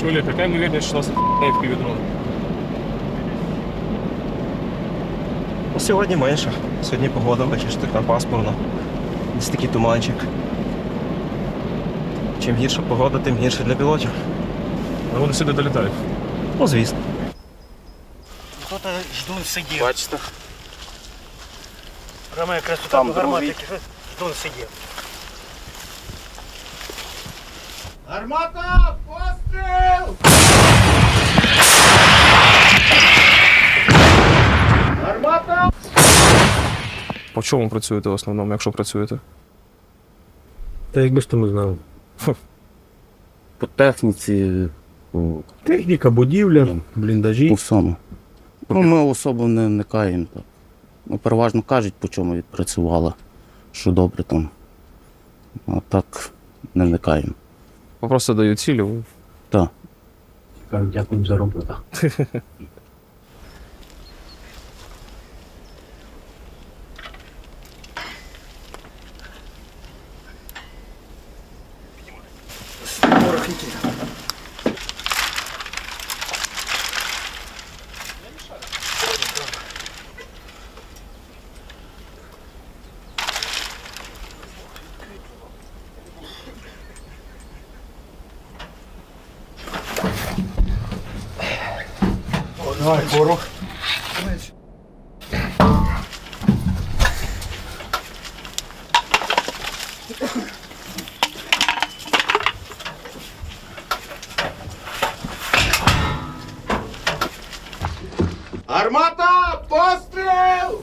Що, Олег, яка ймовірність, що нас не впівдрон? Ну, сьогодні менше. Сьогодні погода, бачиш, така пасмурна. Десь такий туманчик. Чим гірша погода, тим гірше для пілотів. А вони сюди долітають. Ну, звісно. Тут ждун сидів. Бачите. Прямо якраз тут Там там гармати, ждун сидів. Гармата! Постріл! Гармата! По чому працюєте в основному, якщо працюєте? Та якби ж то ми знали. По техніці, по, Техніка, будівля, бліндажі. по всьому. Ну, ми особо не вникаємо. Так. Ну, переважно кажуть, по чому відпрацювала, що добре там. А так не вникаємо. Просто даю цілю. Так. Кажуть, Дякую за роботу. Давай, порох. Гармата! Постріл!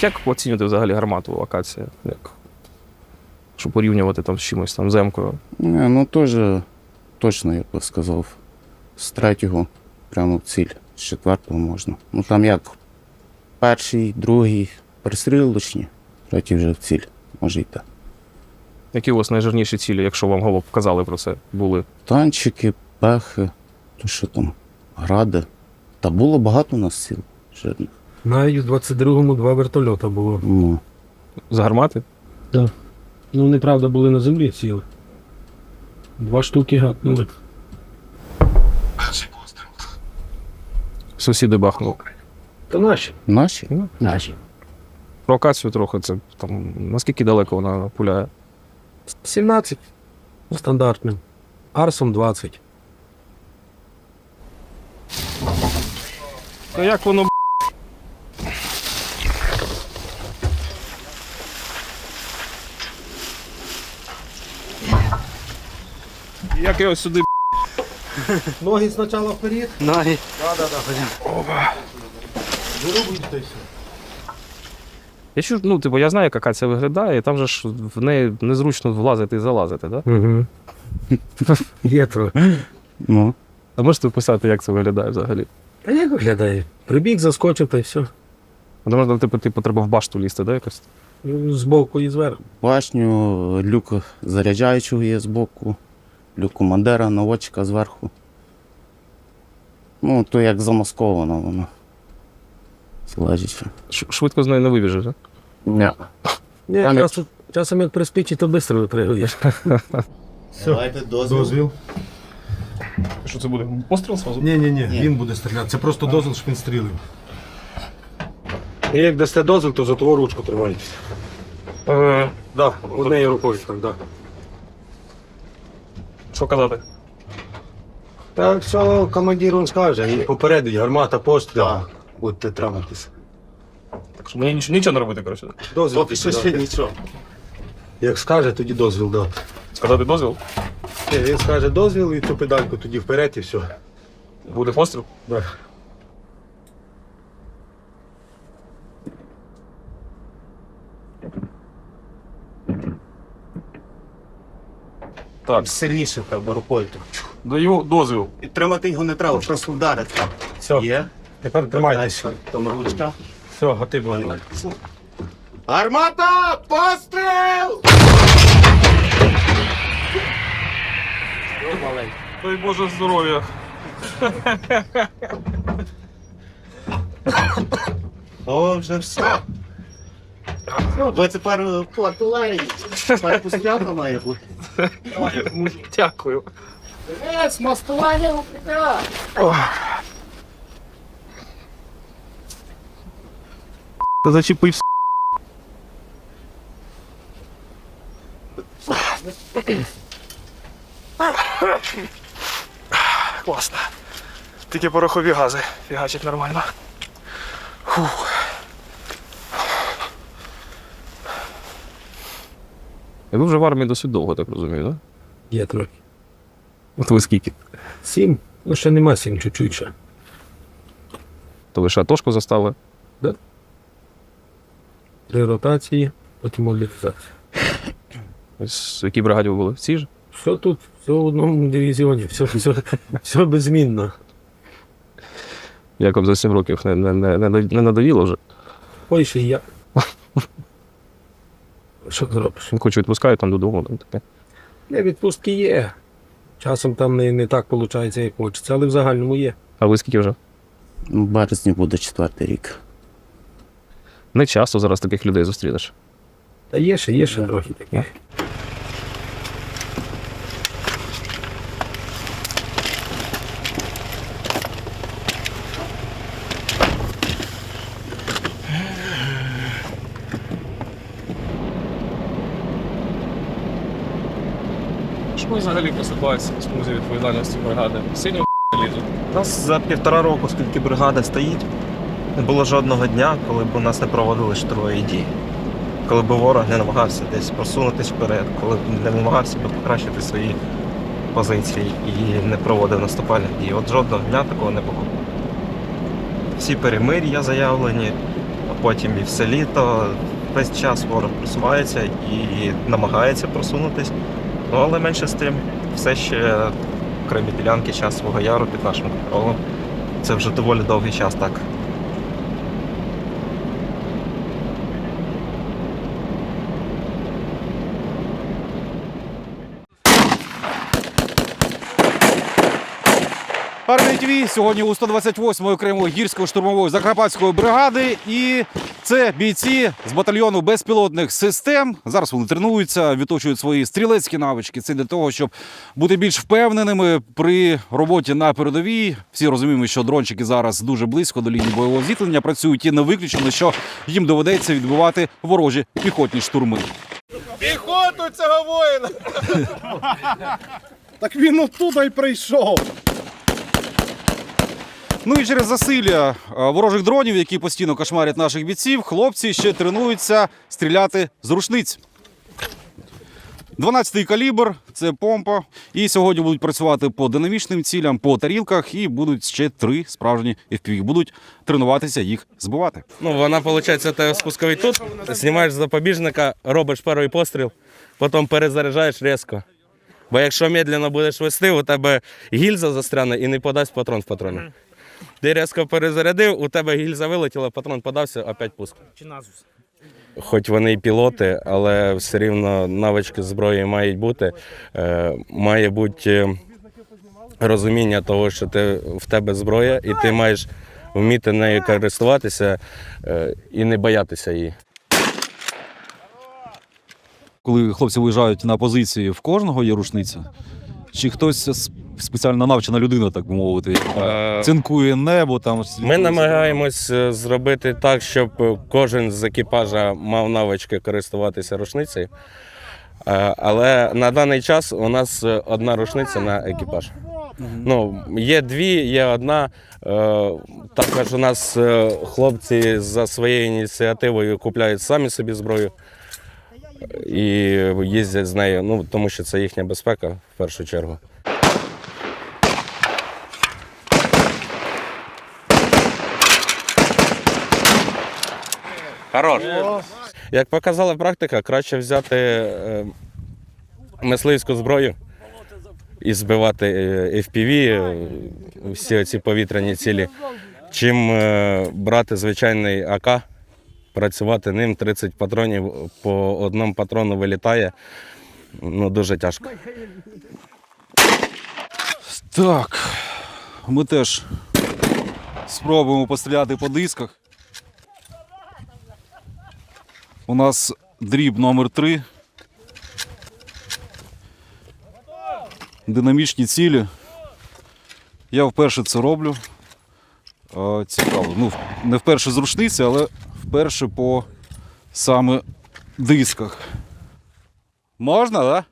Як оцінювати взагалі гармату локація? Як? Щоб порівнювати там з чимось там земкою. Не, ну теж точно, як би сказав, з третього прямо в ціль, з четвертого можна. Ну там як перший, другий пристрілочні, третій вже в ціль може йти. Які у вас найжирніші цілі, якщо вам голуб казали про це, були? Танчики, пехи, то що там, гради. Та було багато у нас сіл жирних. Навіть в 22-му два вертольота було. Ну, З гармати? Так. Ну, вони, правда, були на землі сіли. Два штуки гатнули. Сусіди бахнули. Та наші. наші? Наші. Локацію трохи, це там наскільки далеко вона пуляє? 17 стандартним. Арсом 20. Та як воно Як його сюди б***? Ноги спочатку вперед. Ноги. Я чув, ну, типу, я знаю, яка це виглядає, і там же ж в неї незручно влазити і залазити, так? Да? Угу. Є трохи. Ну, А можете описати, як це виглядає взагалі? А як виглядає? Прибіг, заскочив та й все. Ну, можна, типу, типу, треба в башту лізти, да, якось? Збоку і зверху. башню, люк заряджаючого є збоку, люк командира, наводчика зверху. Ну, то як замасковано воно. Залежить. Швидко з нею не вибіжеш, так? Ні. Ні, Там як- часом, часом як приспічить, то швидко випригуєш. Давайте дозвіл. Дозвіл. Що це буде? Постріл сразу? Ні, ні, ні, він буде стріляти. Це просто дозвіл, щоб він стрілив. І як дасте дозвіл, то за твою ручку тримайтеся. Е, Да, однією рукою так, да. Що казати? Так що командир він скаже, він попередить, гармата, постріл. Будете триматися. Так що мені нічого, нічого не робити, коротше. Дозвіл Поки що ще нічого. Як скаже, тоді дозвіл дати. Сказати дозвіл? Ні, Він скаже дозвіл і цю педальку тоді вперед і все. Буде постріл? Да. Так, Сильніше треба рукою. даю дозвіл. Підтримати його не треба, просто вдарити. Все, Є? тепер тримайтеся. Там ручка. Все, готово. Гармата! Постріл! Дай Боже здоров'я. О, вже все. Ну, ви тепер по артилерії. Так пустяка має бути. Дякую. Та зачепився. Класно. Тільки порохові гази фігачать нормально. Фух. І ви вже в армії досить довго, так розумію, так? Є трохи. От ви скільки? Сім. Ну ще нема сім, чуть-чуть ще. То ви ще Атошку застали? Три ротації, потім мобілізація. Ось В якій бригаді ви були? В цій ж? Все тут, все в одному дивізіоні, все, все, все безмінно. Як вам за 7 років не, не, не, не, надоїло вже? Ой, ще й я. Що зробиш? Хоч відпускають там додому, там таке. Не, відпустки є. Часом там не, не так виходить, як хочеться, але в загальному є. А ви скільки вже? В березні буде четвертий рік. Не часто зараз таких людей зустрінеш. Та є ще, є ще трохи таке. Що взагалі по ситуації з музею відповідальності бригади? Синьо лізуть. У нас за півтора року, скільки бригада стоїть, не було жодного дня, коли б у нас не проводили штурмові дії. Коли б ворог не намагався десь просунутися вперед, коли б не намагався покращити свої позиції і не проводив наступальних дій. От жодного дня такого не було. Всі перемир'я заявлені, а потім і все літо. Весь час ворог просувається і намагається просунутись. Ну, але менше з тим, все ще окремі ділянки час свого яру під нашим контролем. Це вже доволі довгий час так. Армія сьогодні у 128-ї окремої гірсько-штурмової закарпатської бригади. І це бійці з батальйону безпілотних систем. Зараз вони тренуються, відточують свої стрілецькі навички. Це для того, щоб бути більш впевненими при роботі на передовій. Всі розуміємо, що дрончики зараз дуже близько до лінії бойового зіткнення працюють і не виключено, що їм доведеться відбивати ворожі піхотні штурми. Піхоту цього воїна! Так він оттуда й прийшов. Ну і через засилля е, ворожих дронів, які постійно кошмарять наших бійців, хлопці ще тренуються стріляти з рушниць. 12-й калібр це помпа. І сьогодні будуть працювати по динамічним цілям, по тарілках, і будуть ще три справжні FPV. Будуть тренуватися їх збивати. Ну, вона, виходить, тебе спусковий тут, знімаєш запобіжника, робиш перший постріл, потім перезаряджаєш різко. Бо якщо медленно будеш вести, у тебе гільза застряне і не подасть патрон в патроні. Ти різко перезарядив, у тебе гільза вилетіла, патрон подався, опять пуск. Хоч вони і пілоти, але все рівно навички зброї мають бути. Е, має бути е, розуміння того, що ти, в тебе зброя, і ти маєш вміти нею користуватися е, і не боятися її. Коли хлопці виїжджають на позиції, в кожного є рушниця. Чи хтось спеціально навчена людина, так би мовити, Е, цинкує небо там. Ми намагаємось е, зробити так, щоб кожен з екіпажа мав навички користуватися рушницею. Е, Але на даний час у нас одна рушниця на екіпаж. Ну, є дві, є одна. Також у нас хлопці за своєю ініціативою купляють самі собі зброю і їздять з нею, ну, тому що це їхня безпека в першу чергу. Хорош. Як показала практика, краще взяти е, мисливську зброю і збивати е, FPV, е, всі ці повітряні цілі, чим брати звичайний АК, працювати ним 30 патронів по одному патрону вилітає. Ну, дуже тяжко. Так. Ми теж спробуємо постріляти по дисках. У нас дріб номер 3 Динамічні цілі. Я вперше це роблю. Цікаво. Ну, Не вперше з рушниці, але вперше по саме дисках. Можна, так? Да?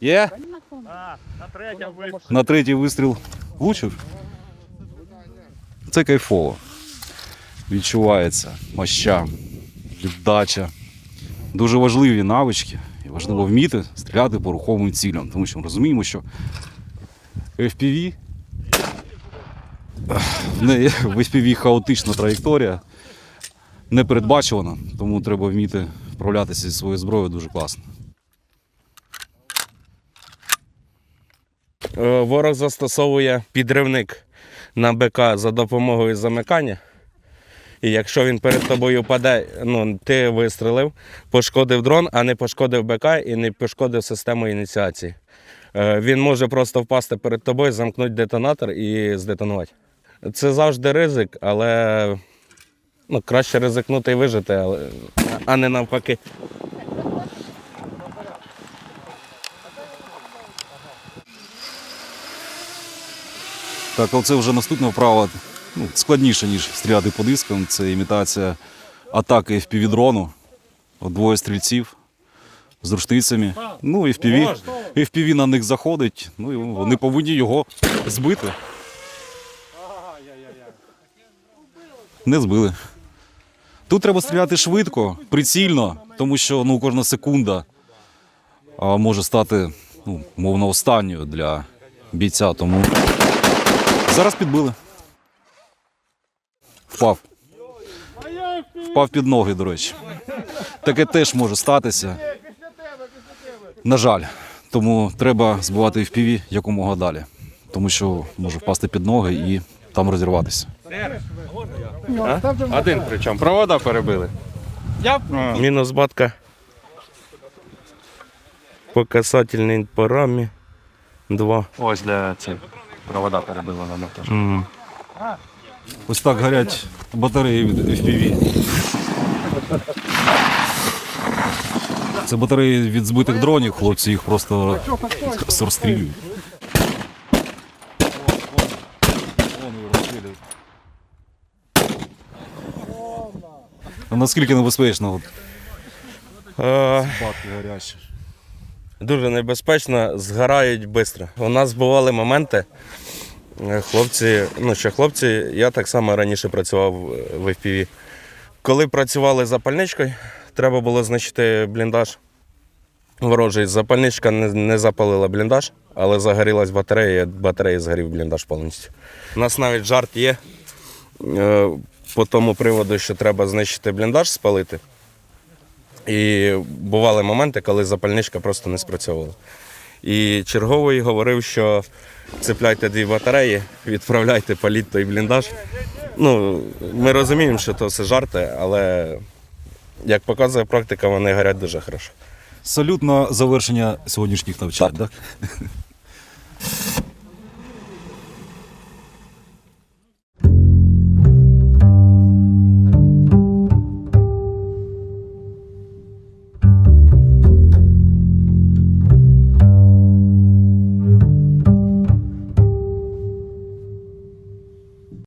Є? Yeah? На третій вистріл влучив. Це кайфово. Відчувається моща, віддача. Дуже важливі навички. І важливо вміти стріляти по рухомим цілям, тому що ми розуміємо, що FPV в в FPV хаотична траєкторія, непередбачувана, тому треба вміти вправлятися зі своєю зброєю дуже класно. Ворог застосовує підривник на БК за допомогою замикання. І якщо він перед тобою паде, ну, ти вистрелив, пошкодив дрон, а не пошкодив БК і не пошкодив систему ініціації. Е, Він може просто впасти перед тобою, замкнути детонатор і здетонувати. Це завжди ризик, але ну, краще ризикнути і вижити, але, а не навпаки. Так, оце вже наступна вправа ну, складніше, ніж стріляти по дискам. Це імітація атаки FPV-дрону. Двоє стрільців з рушницями. Ну, FPV, FPV на них заходить, ну і вони повинні його збити. Не збили. Тут треба стріляти швидко, прицільно, тому що ну, кожна секунда може стати ну, мовно останньою для бійця. Тому Зараз підбили. Впав. Впав під ноги, до речі. Таке теж може статися. На жаль. Тому треба збивати FPV якомога далі. Тому що може впасти під ноги і там розірватися. Один причому. Провода перебили. Мінус батка. По по рамі. Два. Ось для цих провода перебили на монтаж. М. Ось так горять батареї від FPV. Це батареї від збитих дронів, хлопці їх просто розстрілюють. А Наскільки небезпечно от, Е, батки гарячі? Дуже небезпечно, згорають швидко. У нас бували моменти. е, Хлопці, ну ще хлопці, я так само раніше працював е, в FPV. Коли працювали запальничкою, треба було знищити бліндаж ворожий. Запальничка не, запалила бліндаж, але загорілась батарея, і батарея згорів бліндаж повністю. У нас навіть жарт є е, по тому приводу, що треба знищити бліндаж, спалити. І бували моменти, коли запальничка просто не спрацьовувала. І черговий говорив, що цепляйте дві батареї, відправляйте паліть той бліндаж. Ну, ми розуміємо, що це все жарти, але як показує практика, вони горять дуже хорошо. Салют на завершення сьогоднішніх навчань, так?